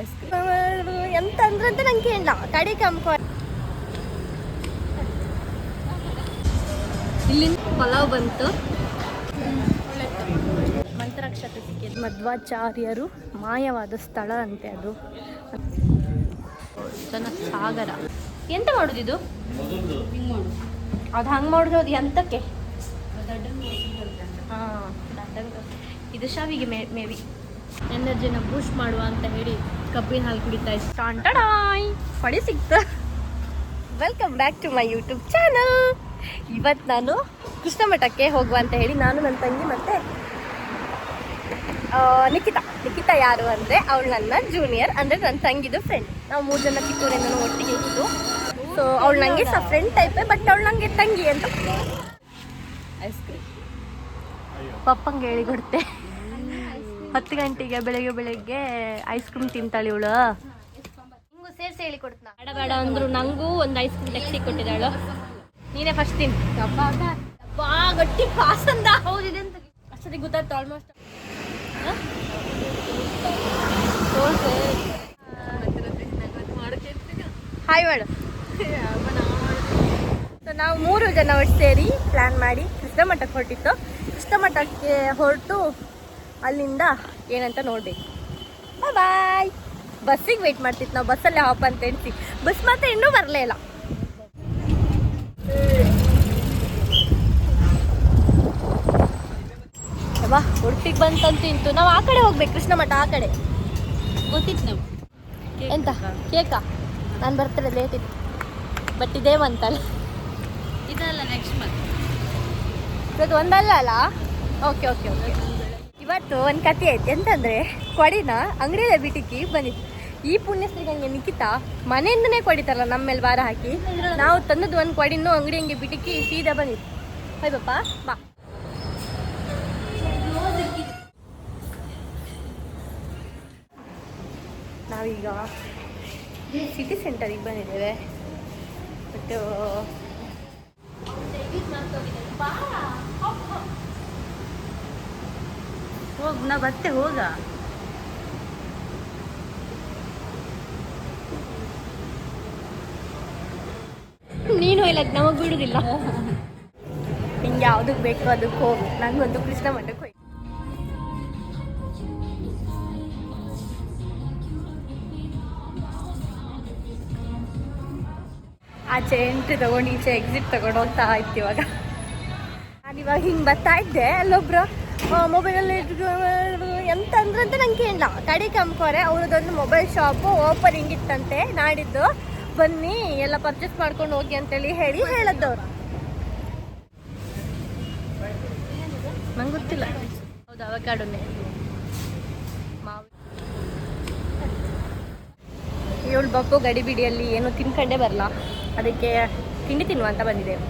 Ice ಎಂತ ಅಂದ್ರಂತ ನಂಗೆ ಕೇಳ ಕಡೆ ಕಂಪ ಇಲ್ಲಿಂದ ಪಲಾವ್ ಬಂತು. ಮಂತ್ರಾಕ್ಷತೆ ಸಿಕ್ಕಿದ್ದು. ಮಧ್ವಾಚಾರ್ಯರು, ಮಾಯವಾದ ಸ್ಥಳ ಅಂತೆ ಅದು. ಜನ ಸಾಗರ ಎಂತ ಮಾಡುದಿದು ಅದು ಹಂಗೆ ಮಾಡಿದ್ರೆ ಅದು ಎಂತಕ್ಕೆ? ಹಾಂ. ಇದು ಶಾವಿಗೆ ಮೇ ಮೇ ಬಿ ಎನರ್ಜಿನ ಬೂಸ್ಟ್ ಮಾಡುವ ಅಂತ ಹೇಳಿ ಕಬ್ಬಿನ ಹಾಲು ಕುಡಿತಾ ಇದ್ದಾಯ್ ಪಡಿ ಸಿಕ್ತ. Welcome back to my YouTube channel ಇವತ್ತು ನಾನು ಕೃಷ್ಣ ಮಠಕ್ಕೆ ಹೋಗುವ ಅಂತ ಹೇಳಿ ನಾನು ನನ್ನ ತಂಗಿ ಮತ್ತೆ ನಿಖಿತಾ. ನಿಖಿತಾ ಯಾರು ಅಂದರೆ ಅವಳು ನನ್ನ ಜೂನಿಯರ್ ಅಂದರೆ ನನ್ನ ತಂಗಿದು ಫ್ರೆಂಡ್ ನಾವು ಮೂರು ಜನ ಚಿಕ್ಕವರಿಂದ ಒಟ್ಟಿಗೆ ಇತ್ತು ಸೊ ಅವಳು ನನಗೆ ಸಹ ಫ್ರೆಂಡ್ ಟೈಪೇ ಬಟ್ ಅವಳು ನನಗೆ ತಂಗಿ ಅಂತ. ಐಸ್ ಕ್ರೀಮ್ ಪಪ್ಪಂಗೆ ಹೇಳಿ ಕೊಡ್ತೆ ಹತ್ತು ಗಂಟೆಗೆ ಬೆಳಗ್ಗೆ ಬೆಳಗ್ಗೆ ಐಸ್ ಕ್ರೀಮ್ ತಿಂತಾಳೆ ಇವಳು. ಹಿಂಗೂ ಸೇರಿಸಿ ಹೇಳಿ ಕೊಡ್ತಾನ ಬೇಡ ಬೇಡ ಅಂದ್ರು ನಂಗೂ ಒಂದು ಐಸ್ ಕ್ರೀಮ್ ತೆಗ್ಸಿ ಕೊಟ್ಟಿದ್ದಾಳು. ನೀನೇ ಫಸ್ಟ್ ತಿನ್ ಬಾ ಗಟ್ಟಿ ಪಾಸಂದ. ಹೌದಿದೆ ಅಂತ ಅಷ್ಟೊತ್ತಿಗೆ ಗೊತ್ತಾಯ್ತು ಆಲ್ಮೋಸ್ಟ್ ಹಾಯ್ ಮಾಡು. ಸೊ ನಾವು ಮೂರು ಜನ ಒಟ್ಟು ಸೇರಿ ಪ್ಲ್ಯಾನ್ ಮಾಡಿ ಕೃಷ್ಣ ಮಠಕ್ಕೆ ಹೊರಟಿತ್ತು. ಕೃಷ್ಣ ಮಠಕ್ಕೆ ಹೊರಟು ಅಲ್ಲಿಂದ ಏನಂತ ನೋಡ್ಬೇಕು. ಬಾಯ್ ಬಸ್ಸಿಗೆ ವೆಯ್ಟ್ ಮಾಡ್ತಿತ್ತು ನಾವು ಬಸ್ಸಲ್ಲಿ ಹಾಪ್ ಅಂತ ಹೇಳ್ತಿ ಬಸ್ ಮಾತ್ರ ಇನ್ನೂ ಬರಲೇ ಇಲ್ಲ. ಬಾ ಉಡುಪಿಗೆ ಬಂತಂತೂ ಇಂತು ನಾವು ಆ ಕಡೆ ಹೋಗ್ಬೇಕು ಕೃಷ್ಣ ಮಠ ಆ ಕಡೆ. ಗೊತ್ತಿತ್ತು ನಾವು ಎಂತ? ಕೇಕಾ? ನಾನು ಬರ್ತಾರೆ ಲೇಟ್ ಇತ್ತು. ಬಟ್ ಇದೇ ಇದಲ್ಲ ನೆಕ್ಸ್ಟ್ ಮಂತ್ ಇವತ್ತು ಒಂದಲ್ಲ ಅಲ್ಲ? ಓಕೆ ಓಕೆ ಓಕೆ ಇವತ್ತು ಒಂದು ಕತೆ ಐತೆ. ಎಂತಂದ್ರೆ ಕೊಡಿನ ಅಂಗಡಿಯಲ್ಲೇ ಬಿಟ್ಟಿಕ್ಕಿ ಬಂದಿತ್ತು ಈ ಪುಣ್ಯಸ್ತ್ರೀಗಂಗೆ ನಿಖಿತಾ ಮನೆಯಿಂದನೇ ಕೊಡಿತಾರಲ್ಲ ನಮ್ಮ ಮೇಲೆ ವಾರ ಹಾಕಿ. ನಾವು ತಂದದ್ದು ಒಂದು ಕೊಡಿನೂ ಅಂಗಡಿ ಹಂಗೆ ಬಿಟ್ಟಿಕ್ಕಿ ಸೀದಾ ಬಂದಿತ್ತು ಹೈ ಬಪ್ಪ, ಬಾ. ನಾವೀಗ ಸಿಟಿ ಸೆಂಟರಿಗೆ ಬಂದಿದ್ದೇವೆ. ಬಟ್ ಹೋಗ್ ನಾ ಬರ್ತೆ ಹೋಗ. ನೀನು ಇಲ್ಲ ನಮಗೆ ಬಿಡುದಿಲ್ಲ. ನಿಂಗೆ ಯಾವ್ದಕ್ ಬೇಕು ಅದಕ್ಕೆ ಹೋಗು. ನಂಗೊಂದು ಕೃಷ್ಣ ಮಠಕ್ಕೆ ಹೋಗಿ ಆಚೆ ಎಂಟ್ರಿ ತಗೊಂಡು ಈಚೆ ಎಕ್ಸಿಟ್ ತಗೊಂಡು ಹೋಗ್ತಾ ಇತ್ತು ಇವಾಗ. ನಾನು ಇವಾಗ ಹಿಂಗೆ ಬರ್ತಾ ಇದ್ದೆ ಅಲ್ಲೊಬ್ರು? ಮೊಬೈಲಲ್ಲಿ ಎಂತ ಅಂದ್ರೆ ಅಂತ ನಂಗೆ ಕೇಳಲ್ಲ. ಕಡೆ ಕಂಕೋರೆ ಅವ್ರದ್ದೊಂದು ಮೊಬೈಲ್ ಶಾಪು ಓಪನಿಂಗ್ ಇತ್ತಂತೆ ನಾಡಿದ್ದು. ಬನ್ನಿ ಎಲ್ಲ ಪರ್ಚೇಸ್ ಮಾಡ್ಕೊಂಡು ಹೋಗಿ ಅಂತೇಳಿ ಹೇಳಿ ಹೇಳದ್ದವ್ರು. ನಂಗೆ ಗೊತ್ತಿಲ್ಲ. ಹೌದು ಅವಕಾಡೋನೆ. ಇವಳು ಬಪ್ಪು ಗಡಿಬಿಡಿಯಲ್ಲಿ ಏನು ತಿನ್ಕಂಡೇ ಬರಲ್ಲ ಅದಕ್ಕೆ ತಿಂಡಿ ತಿನ್ನುವ ಅಂತ ಬಂದಿದ್ದೇವೆ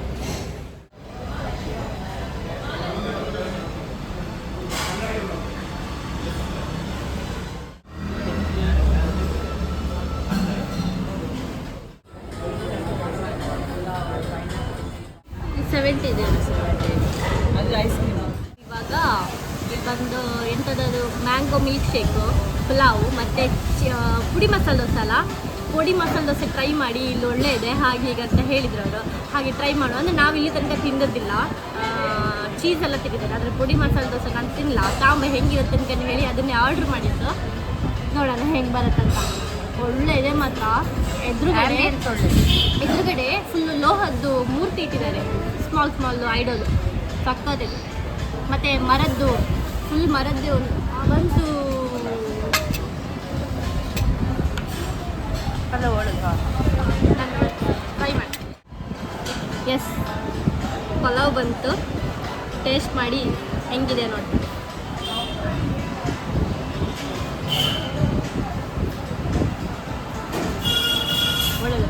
ಮತ್ತು ಪುಡಿ ಮಸಾಲೆ ದೋಸೆ ಅಲ್ಲ? ಪುಡಿ ಮಸಾಲೆ ದೋಸೆ ಟ್ರೈ ಮಾಡಿ ಇಲ್ಲಿ ಒಳ್ಳೆ ಇದೆ. ಹಾಗೆ ಈಗ ಅಂತ ಹೇಳಿದ್ರು ಅವರು. ಹಾಗೆ ಟ್ರೈ ಮಾಡುವ ಅಂದರೆ ನಾವು ಇಲ್ಲಿ ತನಕ ತಿಂದದ್ದಿಲ್ಲ. ಚೀಸ್ ಎಲ್ಲ ತೆಗೆದಿದ್ದಾರೆ. ಆದರೆ ಪುಡಿ ಮಸಾಲೆ ದೋಸೆ ನಾನು ತಿನ್ನಲ್ಲ ತಾಂಬ ಹೆಂಗಿರುತ್ತೆ ಅಂತ ಹೇಳಿ ಅದನ್ನೇ ಆರ್ಡ್ರ್ ಮಾಡಿದ್ದು. ನೋಡೋಣ ಹೆಂಗೆ ಬರುತ್ತಂತ ಒಳ್ಳೆ ಇದೆ ಮಾತ್ರ. ಎದುರುಗಡೆ ಎದುರುಗಡೆ ಫುಲ್ಲು ಲೋಹದ್ದು ಮೂರ್ತಿ ಇಟ್ಟಿದ್ದಾರೆ. ಸ್ಮಾಲ್ ಸ್ಮಾಲ್ ಐಡೋದು ಸಕ್ಕತ್ತಿದೆ ಮತ್ತು ಮರದ್ದು ಫುಲ್ ಮರದ್ದು ಒಂದು ಬಂತು. ಟೇಸ್ಟ್ ಮಾಡಿ ಹೆಂಗಿದೆ ನೋಡಿ. ಒಳ್ಳೆಯದು.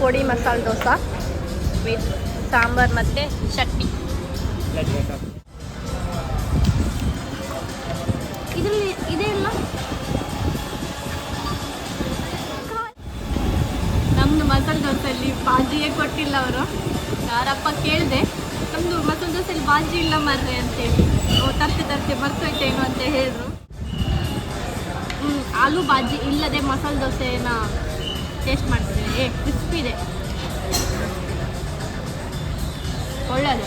ಪುಡಿ ಮಸಾಲೆ ದೋಸೆ ವಿತ್ ಸಾಂಬಾರ್ ಮತ್ತು ಚಟ್ನಿ. ಇದರಲ್ಲಿ ಇದೆ ದೋಸೆಯಲ್ಲಿ ಬಾಜಿಗೆ ಕೊಟ್ಟಿಲ್ಲ ಅವರು. ಯಾರಪ್ಪ ಕೇಳಿದೆ ನಮ್ಮದು ಮತ್ತೊಂದು ದೋಸೆಯಲ್ಲಿ ಬಾಜಿ ಇಲ್ಲ ಮರ್ರೆ ಅಂತೇಳಿ. ತರ್ತೆ ತರ್ತೆ ಬರ್ತೈತೇನು ಅಂತ ಹೇಳಿದ್ರು. ಹ್ಞೂ ಆಲೂ ಬಾಜಿ ಇಲ್ಲದೆ ಮಸಾಲೆ ದೋಸೆನ ಟೇಸ್ಟ್ ಮಾಡ್ತಿದ್ದೀನಿ. ಏ ಕ್ರಿಸ್ಪಿ ಇದೆ. ಒಳ್ಳೆಯದು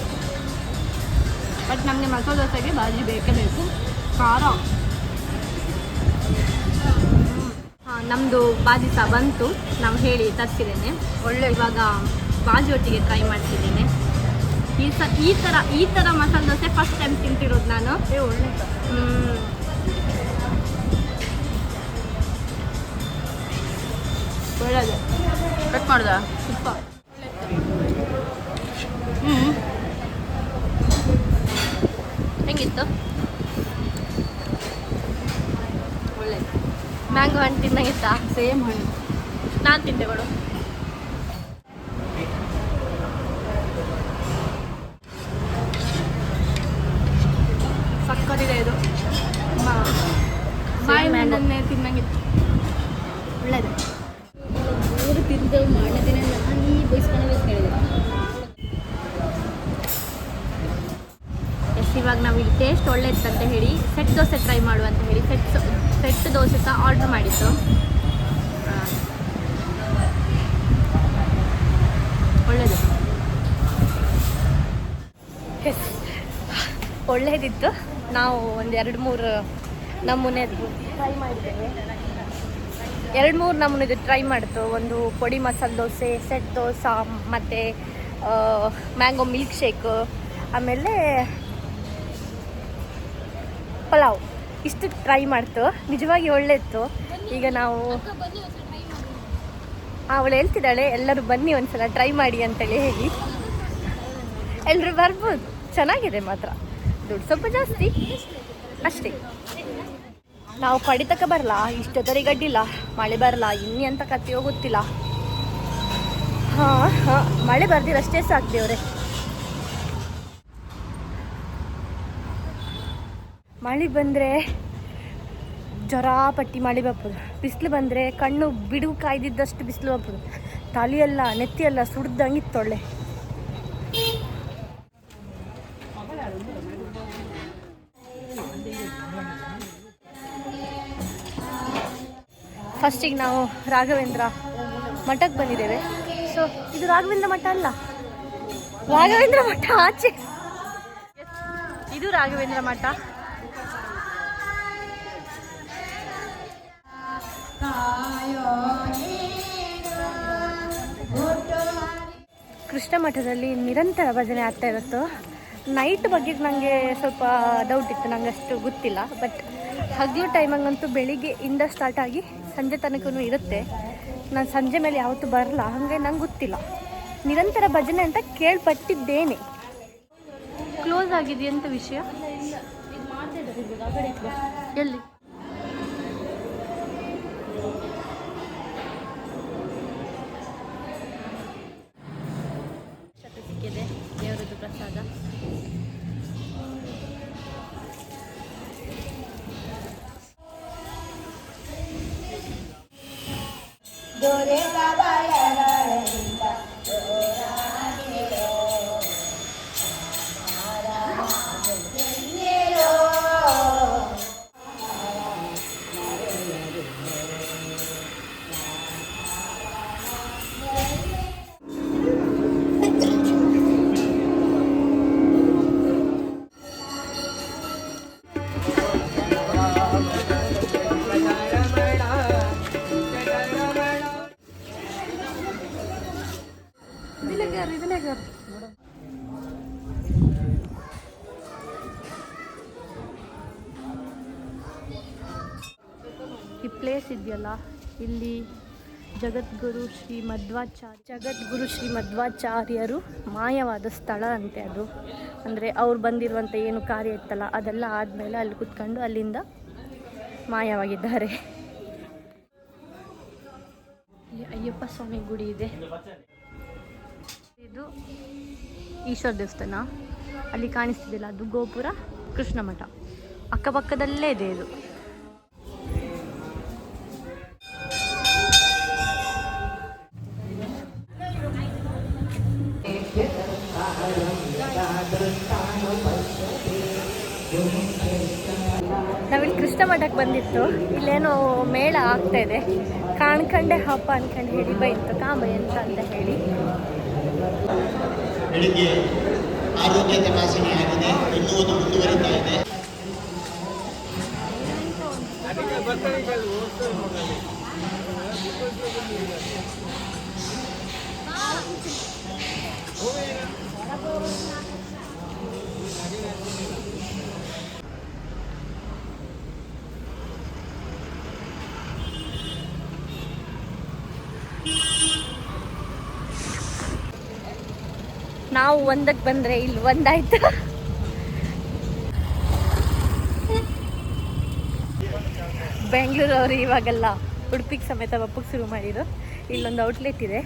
ಬಟ್ ನಮಗೆ ಮಸಾಲೆ ದೋಸೆಗೆ ಬಾಜಿ ಬೇಕೇ ಬೇಕು. ಖಾರ. ನಮ್ಮದು ಬಾಜಿ ಸಹ ಬಂತು. ನಾವು ಹೇಳಿ ತರಿಸಿದ್ದೇನೆ. ಒಳ್ಳೆ ಇವಾಗ ಬಾಜಿ ಒಟ್ಟಿಗೆ ಟ್ರೈ ಮಾಡ್ತಿದ್ದೇನೆ. ಈ ಸ ಈ ಥರ ಈ ಥರ ಮಸಾಲೆ ದೋಸೆ ಫಸ್ಟ್ ಟೈಮ್ ತಿಂತಿರೋದು ನಾನು. ಒಳ್ಳೆ ಹ್ಮ್. ಒಳ್ಳೆದು. ಕಟ್ ಮಾಡ್ದ? ತುಪ್ಪ. ಹ್ಞೂ ಹೆಂಗಿತ್ತು ಒಳ್ಳೇದು ಮ್ಯಾಂಗೋ ಹಣ್ಣು ತಿನ್ನಂಗಿತ್ತ ಸೇಮ್ ಹಣ್ಣು. ನಾನು ತಿಂದೆ ಕೊಡು ಸಕ್ಕತ್ತಿದೆ ಇದು. ಮಾಯಿ ಮ್ಯಾಂಗನ್ನೇ ತಿನ್ನಂಗಿತ್ತು ಒಳ್ಳೇದು. ಊರು ತಿಂದು ಮಾಡಿದ್ದೀನಿ ಅಂದ್ರೆ ನಾನು ಈ ಹೇಳಿದ್ರು ಬೈಸ್ಕೊಂಡಿದ್ದೆ ಇವಾಗ ನಾವು ಇಲ್ಲಿ ಟೇಸ್ಟ್ ಒಳ್ಳೆ ಇತ್ತಂತ ಹೇಳಿ ಸೆಟ್ ದೋಸೆ ಟ್ರೈ ಮಾಡು ಅಂತ ಹೇಳಿ ಸೆಟ್ ಸೆಟ್ ದೋಸೆ ಸಹ ಆರ್ಡ್ರ್ ಮಾಡಿತ್ತು ಒಳ್ಳೆಯದು ಎಸ್ ಒಳ್ಳೇದಿತ್ತು. ನಾವು ಒಂದು ಎರಡು ಮೂರು ನಮೂನೆದು ಟ್ರೈ ಮಾಡಿದ್ದೇವೆ. ಎರಡು ಮೂರು ನಮೂನೆದು ಟ್ರೈ ಮಾಡಿತು. ಒಂದು ಪೊಡಿ ಮಸಾಲೆ ದೋಸೆ ಸೆಟ್ ದೋಸೆ ಮತ್ತು ಮ್ಯಾಂಗೋ ಮಿಲ್ಕ್ ಶೇಕ್ ಆಮೇಲೆ ಪಲಾವ್ ಇಷ್ಟು ಟ್ರೈ ಮಾಡ್ತು. ನಿಜವಾಗಿ ಒಳ್ಳೆ ಇತ್ತು ಈಗ ನಾವು ಅವಳು ಹೇಳ್ತಿದ್ದಾಳೆ, ಎಲ್ಲರೂ ಬನ್ನಿ ಒಂದ್ಸಲ ಟ್ರೈ ಮಾಡಿ ಅಂತೇಳಿ ಹೇಳಿ. ಎಲ್ಲರೂ ಬರ್ಬೋದು. ಚೆನ್ನಾಗಿದೆ ಮಾತ್ರ. ದುಡ್ಡು ಸ್ವಲ್ಪ ಜಾಸ್ತಿ. ಅಷ್ಟೇ. ನಾವು ಕಡಿತಕ್ಕ ಬರಲ್ಲ. ಇಷ್ಟೊತ್ತರಿ ಗಡ್ಡಿಲ್ಲ. ಮಳೆ ಬರಲ್ಲ. ಇನ್ನಿ ಅಂತ ಕತ್ತಿ ಗೊತ್ತಿಲ್ಲ ಹಾಂ ಹಾಂ. ಮಳೆ ಬರ್ದಿರಷ್ಟೇ ಸಾಕ್ತಿ ದೇವ್ರೆ. ಮಳೆ ಬಂದರೆ ಪಟ್ಟಿ ಮಳೆ ಬಪ್ಪದು ಬಿಸಿಲು ಬಂದರೆ ಕಣ್ಣು ಬಿಡು ಕಾಯ್ದಿದ್ದಷ್ಟು ಬಿಸಿಲು ಬಪ್ಪದು ತಲೆಯೆಲ್ಲ, ನೆತ್ತಿಯೆಲ್ಲ ಸುಡ್ದಂಗಿತ್ತೊಳ್ಳೆ ಫಸ್ಟಿಗೆ ನಾವು ರಾಘವೇಂದ್ರ ಮಠಕ್ಕೆ ಬಂದಿದ್ದೇವೆ. ಸೊ ಇದು ರಾಘವೇಂದ್ರ ಮಠ ಅಲ್ಲ. ರಾಘವೇಂದ್ರ ಮಠ ಆಚೆ. ಇದು ರಾಘವೇಂದ್ರ ಮಠ. ಕೃಷ್ಣ ಮಠದಲ್ಲಿ ನಿರಂತರ ಭಜನೆ ಆಗ್ತಾ ಇರುತ್ತೆ. ನೈಟ್ ಬಗ್ಗೆ ನನಗೆ ಸ್ವಲ್ಪ ಡೌಟ್ ಇತ್ತು, ನಂಗೆ ಅಷ್ಟು ಗೊತ್ತಿಲ್ಲ. ಬಟ್ ಹಗಲು ಟೈಮಂಗಂತೂ ಬೆಳಿಗ್ಗೆಯಿಂದ ಸ್ಟಾರ್ಟ್ ಆಗಿ ಸಂಜೆ ತನಕನೂ ಇರುತ್ತೆ. ನಾನು ಸಂಜೆ ಮೇಲೆ ಯಾವತ್ತೂ ಬರಲ್ಲ, ಹಾಗೆ ನಂಗೆ ಗೊತ್ತಿಲ್ಲ. ನಿರಂತರ ಭಜನೆ ಅಂತ ಕೇಳ್ಪಟ್ಟಿದ್ದೇನೆ. ಕ್ಲೋಸ್ ಆಗಿದೆಯಂತ ವಿಷಯ? ಎಲ್ಲಿ? दादा Dore baba yana ಇಲ್ಲಿ ಜಗದ್ಗುರು ಶ್ರೀ ಮಧ್ವಾಚಾರ್ಯ ಜಗದ್ಗುರು ಶ್ರೀ ಮಧ್ವಾಚಾರ್ಯರು ಮಾಯವಾದ ಸ್ಥಳ ಅಂತೆ ಅದು. ಅಂದರೆ ಅವ್ರು ಬಂದಿರುವಂಥ ಏನು ಕಾರ್ಯ ಇತ್ತಲ್ಲ, ಅದೆಲ್ಲ ಆದಮೇಲೆ ಅಲ್ಲಿ ಕುತ್ಕೊಂಡು ಅಲ್ಲಿಂದ ಮಾಯವಾಗಿದ್ದಾರೆ. ಅಯ್ಯಪ್ಪ ಸ್ವಾಮಿ ಗುಡಿ ಇದೆ. ಇದು ಈಶ್ವರ ದೇವಸ್ಥಾನ. ಅಲ್ಲಿ ಕಾಣಿಸ್ತಿದ್ದಿಲ್ಲ, ಅದು ಗೋಪುರ ಕೃಷ್ಣ ಮಠ. ಅಕ್ಕಪಕ್ಕದಲ್ಲೇ ಇದೆ ಇದು. ನಾವಿಲ್ಲಿ ಕೃಷ್ಣ ಮಠಕ್ಕೆ ಬಂದಿತ್ತು. ಇಲ್ಲೇನೋ ಮೇಳ ಆಗ್ತಾ ಇದೆ. ಕಾಣ್ಕಂಡೆ ಹಬ್ಬ ಅನ್ಕೊಂಡು ಹೇಳಿ ಬೈತು ಕಾಂಬೈ ಎಂತ ಅಂತ ಹೇಳಿ. ಬೆಳಿಗ್ಗೆ ಆರೋಗ್ಯ ತಪಾಸಣೆ ಆಗಿದೆ. ಇನ್ನೂ ಅದು ಮುಂದುವರಿತಾ ಇದೆ ನಾವು ಒಂದಕ್ಕೆ ಬಂದರೆ ಇಲ್ಲಿ ಒಂದಾಯ್ತು. ಬೆಂಗಳೂರವರು ಇವಾಗೆಲ್ಲ ಉಡುಪಿಗೆ ಸಮೇತ ಒಪ್ಪಕ್ಕೆ ಶುರು ಮಾಡಿದ್ರು. ಇಲ್ಲೊಂದು ಔಟ್ಲೆಟ್ ಇದೆ.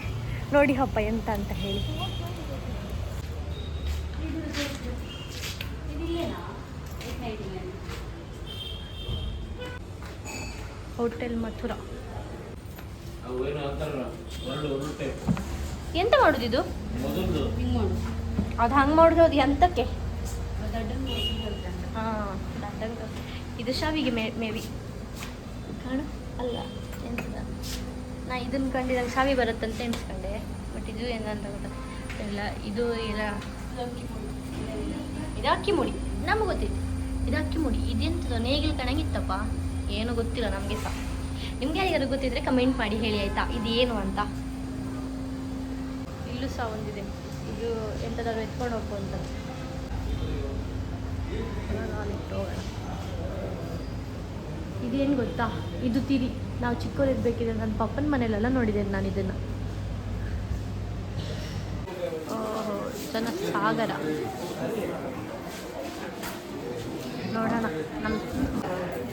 ನೋಡಿ ಹಬ್ಬ ಎಂತ ಅಂತ ಹೇಳಿ. ಹೋಟೆಲ್ ಮಥುರಾ. ಎಂತ ಮಾಡುದಿದು ಇದು? ಅದು ಹಂಗೆ ಮಾಡುದು ಅದು ಎಂತಕ್ಕೆ? ಹಾಂ ಇದು ಶಾವಿಗೆ ಮೇ ಮೇಬಿ ಕಾಣು. ಅಲ್ಲ ಎಂತದ? ನಾ ಇದನ್ನ ಕಂಡಿದಾಗ ಶಾವಿ ಬರುತ್ತಂತ ಎಣಿಸ್ಕೊಂಡೆ. ಬಟ್ ಇದು ಏನಂತ ಗೊತ್ತಿಲ್ಲ ಇದು ಇಲ್ಲ. ಇದು ಅಕ್ಕಿ ಮುಡಿ. ನಮಗೆ ಗೊತ್ತಿತ್ತು. ಇದು ಅಕ್ಕಿ ಮುಡಿ. ಇದೆಂತದ ನೇಗಿಲು ಕಣಂಗಿತ್ತಪ್ಪ. ಏನು ಗೊತ್ತಿಲ್ಲ ನಮಗೆ ಸಹ ನಿಮ್ಗೆ ಯಾರಿಗಾರು ಗೊತ್ತಿದ್ರೆ ಕಮೆಂಟ್ ಮಾಡಿ ಹೇಳಿ ಆಯ್ತಾ? ಇದು ಏನು ಅಂತ? ಇಲ್ಲೂ ಸಹ ಒಂದಿದೆ ಇದು ಎಂಥದಾದ್ರು ಎತ್ಕೊಂಡು ಹೋಗು ಅಂತ. ಇದೇನು ಗೊತ್ತಾ? ಇದು ತಿರಿ. ನಾವು ಚಿಕ್ಕವರಿರ್ಬೇಕಿದ್ರೆ ನನ್ನ ಪಪ್ಪನ ಮನೇಲೆಲ್ಲ ನೋಡಿದ್ದೇನೆ ನಾನು ಇದನ್ನು. ಜನ ಸಾಗರ. ನೋಡೋಣ ನಮ್ಮ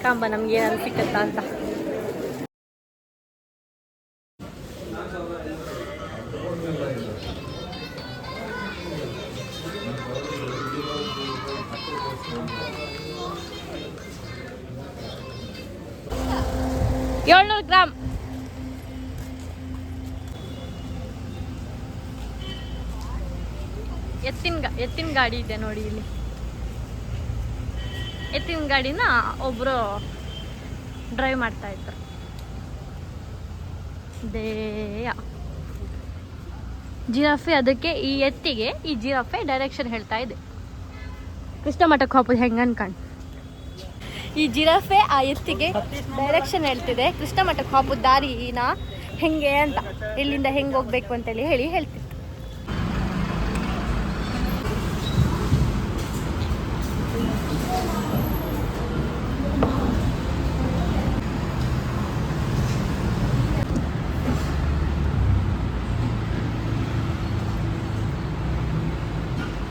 ಕಾಂಬ ನಮ್ಗೆ ಏನಾದ್ರು ಸಿಕ್ಕತ್ತಾ ಅಂತ. ಏಳ್ನೂರು ಗ್ರಾಮ್. ಎತ್ತಿನ ಎತ್ತಿನ ಗಾಡಿ ಇದೆ ನೋಡಿ ಇಲ್ಲಿ. ಎತ್ತಿನ ಗಾಡಿನ ಒಬ್ಬರು ಡ್ರೈವ್ ಮಾಡ್ತಾ ಇದ್ರು. ದೇಯ. ಜಿರಾಫೆ ಅದಕ್ಕೆ ಈ ಎತ್ತಿಗೆ ಈ ಜಿರಾಫೆ ಡೈರೆಕ್ಷನ್ ಹೇಳ್ತಾ ಇದೆ. ಕೃಷ್ಣ ಮಠಕ್ಕೆ ಹೋಗೋದು ಹೆಂಗೆ ಅನ್ಕೊಂಡು ಈ ಜಿರಾಫೆ ಆ ಎತ್ತಿಗೆ ಡೈರೆಕ್ಷನ್ ಹೇಳ್ತಿದೆ. ಕೃಷ್ಣ ಮಠಕ್ಕೆ ದಾರಿ ದಾರಿನ ಹೆಂಗೆ ಅಂತ ಇಲ್ಲಿಂದ ಹೆಂಗೆ ಹೋಗ್ಬೇಕು ಅಂತೇಳಿ ಹೇಳಿ ಹೇಳ್ತಿತ್ತು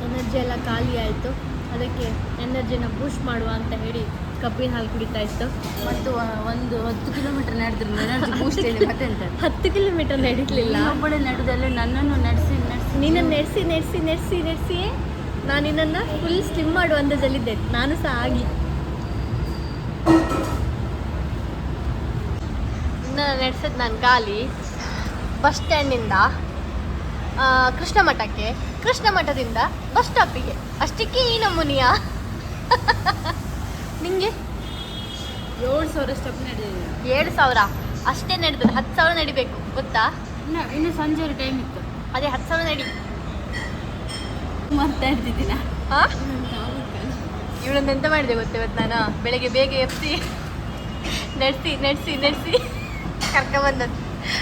ಎನರ್ಜಿ ಎಲ್ಲ ಖಾಲಿ ಆಯಿತು. ಅದಕ್ಕೆ ಎನರ್ಜಿನ ಬೂಸ್ಟ್ ಮಾಡುವ ಅಂತ ಹೇಳಿ ಕಬ್ಬಿನ ಹಾಲು ಕುಡಿತಾ ಇತ್ತು. ಮತ್ತು ಒಂದು ಹತ್ತು ಕಿಲೋಮೀಟರ್ ನಡೆದ್ರು ಎನರ್ಜಿ ಬೂಸ್ಟ್ ಹತ್ತು ಕಿಲೋಮೀಟರ್ ನಡೀಲಿಲ್ಲ ಒಬ್ಬಳೆ ನಡೆದಲ್ಲ ನನ್ನನ್ನು ನಡೆಸಿ ನಡೆಸಿ. ನಿನ್ನನ್ನು ನಡೆಸಿ ನಡೆಸಿ ನಡೆಸಿ ನಡೆಸಿ ನಾನು ನಿನ್ನನ್ನು ಫುಲ್ ಸ್ಲಿಮ್ ಮಾಡುವ ಅಂದಾಜಲ್ಲಿದ್ದೆ ನಾನು ಸಹ ಆಗಿ. ಇನ್ನು ನಡೆಸಿದ್ ನಾನು ಖಾಲಿ ಬಸ್ ಸ್ಟ್ಯಾಂಡಿಂದ ಕೃಷ್ಣ ಮಠಕ್ಕೆ. ಕೃಷ್ಣ ಮಠದಿಂದ ಬಸ್ ಸ್ಟಾಪಿಗೆ ಅಷ್ಟಕ್ಕೆ ಈ ನಮೂನಿಯ ನಿಂಗೆ? ಏಳು ಸಾವಿರ ಸ್ಟೆಪ್ ನಡೆದಿದೆ. ಏಳು ಸಾವಿರ? ಅಷ್ಟೇ ನಡೆದು ಹತ್ತು ಸಾವಿರ ನಡಿಬೇಕು ಗೊತ್ತಾ? ಇನ್ನು ಇನ್ನು ಸಂಜೆ ಟೈಮ್ ಇತ್ತು. ಅದೇ ಹತ್ತು ಸಾವಿರ ನಡಿ. ಮಾತಾಡ್ತಿದ್ದೀನ ಹಾ? ಇವಳನ್ನ ಎಂತ ಮಾಡಿದೆ ಗೊತ್ತೆ ಇವತ್ತು ನಾನು? ಬೆಳಗ್ಗೆ ಬೇಗ ಎಪ್ಸಿ ನಡೆಸಿ ನಡೆಸಿ ನಡೆಸಿ ಕರ್ಕೊಂಬಂದದ್ದು.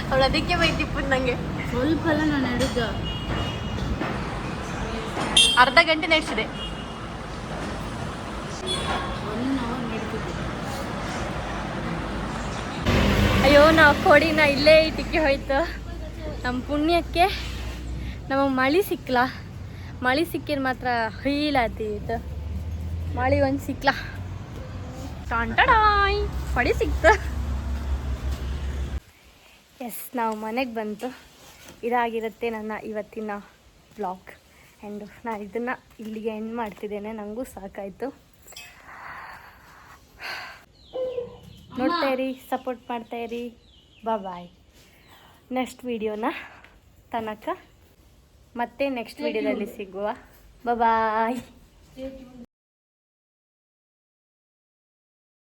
ಅವಳು ಅದಕ್ಕೆ ಬೈತಿಪ್ಪು ನನಗೆ ಸ್ವಲ್ಪ ಎಲ್ಲ ನಾನು ನಡೆದು ಅರ್ಧ ಗಂಟೆ ನಡೆಸಿದೆ. ಅಯ್ಯೋ ನಾವು ಕೋಡಿನ ಇಲ್ಲೇ ಇಟ್ಟಿಕ್ಕೆ ಹೋಯ್ತು. ನಮ್ಮ ಪುಣ್ಯಕ್ಕೆ ನಮಗೆ ಮಳೆ ಸಿಕ್ಕಲ ಮಳೆ ಸಿಕ್ಕಿದ ಮಾತ್ರ ಹೀಲಾತೀತು ಮಳೆ ಒಂದು ಸಿಕ್ಕಲ ಟಾಂಟಡಾಯ್ ಪಡಿ ಸಿಕ್ತು. ಎಸ್ ನಾವು ಮನೆಗೆ ಬಂತು. ಇದಾಗಿರುತ್ತೆ ನನ್ನ ಇವತ್ತಿನ ಬ್ಲಾಗ್. ಆ್ಯಂಡ್ ನಾನು ಇದನ್ನು ಇಲ್ಲಿಗೆ ಎಂಡ್ ಮಾಡ್ತಿದ್ದೇನೆ. ನನಗೂ ಸಾಕಾಯಿತು. ನೋಡ್ತಾ ಇರಿ ಸಪೋರ್ಟ್ ಮಾಡ್ತಾ ಇರಿ. ಬಾಯ್ ನೆಕ್ಸ್ಟ್ ವಿಡಿಯೋನ ತನಕ ಮತ್ತೆ ನೆಕ್ಸ್ಟ್ ವಿಡಿಯೋದಲ್ಲಿ ಸಿಗುವ. ಬಾಯ್